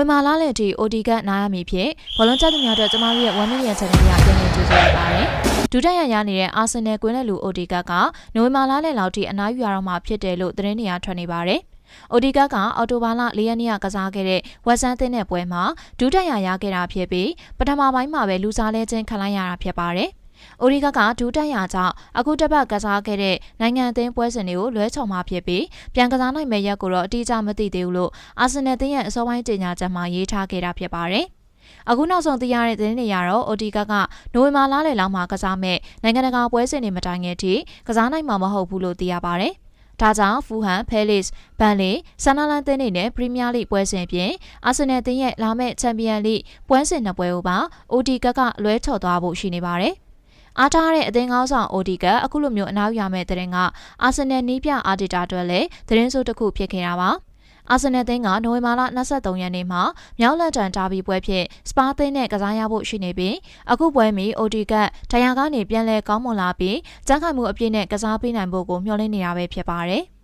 ဝင်ဘာလလည်းထိ OD ကနားရမည်ဖြစ်ဘောလုံးချက်သူများတို့ကျမတို့ရဲ့1 million channel ရပြန်လည်ကြိုဆိုရပါတယ်ဒုတိယရနေတဲ့အာဆင်နယ်ကွင်းလက်လူ OD ကကနိုဝင်ဘာလလည်းလောက်ထိအနားယူရတော့မှာဖြစ်တယ်လို့သတင်းတွေအရထွက်နေပါတယ်။အိုဒီကကအော်တိုဘာလ၄ရက်နေ့ကကစားခဲ့တဲ့ဝက်ဆန်သင်းတဲ့ပွဲမှာဒုတိယရရခဲ့တာဖြစ်ပြီးပထမပိုင်းမှာပဲလူစားလဲချင်းခံလိုက်ရတာဖြစ်ပါတယ်။ အိုဒီကကဒူတက်ရကြောင့်အခုတစ်ပတ်ကစားခဲ့တဲ့နိုင်ငံအသင်းပွဲစဉ်တွေကိုလွဲချော်မှဖြစ်ပြီးပြန်ကစားနိုင်မယ့်ရက်ကိုတော့အတိအကျမသိသေးဘူးလို့အာဆင်နယ်သင်းရဲ့အစောပိုင်းကြေညာချက်မှာရေးထားခဲ့တာဖြစ်ပါတယ်။အခုနောက်ဆုံးသိရတဲ့သတင်းတွေကတော့အိုဒီကကနိုဝင်ဘာလလယ်လောက်မှာကစားမဲ့နိုင်ငံတကာပွဲစဉ်တွေမတိုင်ခင်ထိကစားနိုင်မှာမဟုတ်ဘူးလို့သိရပါတယ်။ဒါကြောင့်ဖူဟန်ဖဲလစ်ဘန်လီဆန်နာလန်တင်းတွေနဲ့ပရီးမီးယားလိပွဲစဉ်ပြင်အာဆင်နယ်တင်းရဲ့လာမယ့်ချန်ပီယံလိပွဲစဉ်နှစ်ပွဲကိုပါအိုဒီကကလွဲချော်သွားဖို့ရှိနေပါတယ်။ အားထားတဲ့အသင်းကောင်းဆောင် OD ကအခုလိုမျိုးအနောက်ရမယ့်တဲ့ရင်ကအာဆင်နယ်နီးပြအာဒီတာအတွက်လည်းသတင်းစိုးတစ်ခုဖြစ်ခဲ့တာပါအာဆင်နယ်သင်းကနိုဝင်ဘာလ23ရက်နေ့မှာမြောက်လန်တန်ဒါဘီပွဲဖြင့်စပါသင်းနဲ့ကစားရဖို့ရှိနေပြီးအခုပွဲမီ OD ကဒဏ်ရာကနေပြန်လည်ကောင်းမွန်လာပြီးကြမ်းခိုင်မှုအပြည့်နဲ့ကစားပေးနိုင်ဖို့ကိုမျှော်လင့်နေတာပဲဖြစ်ပါတယ်။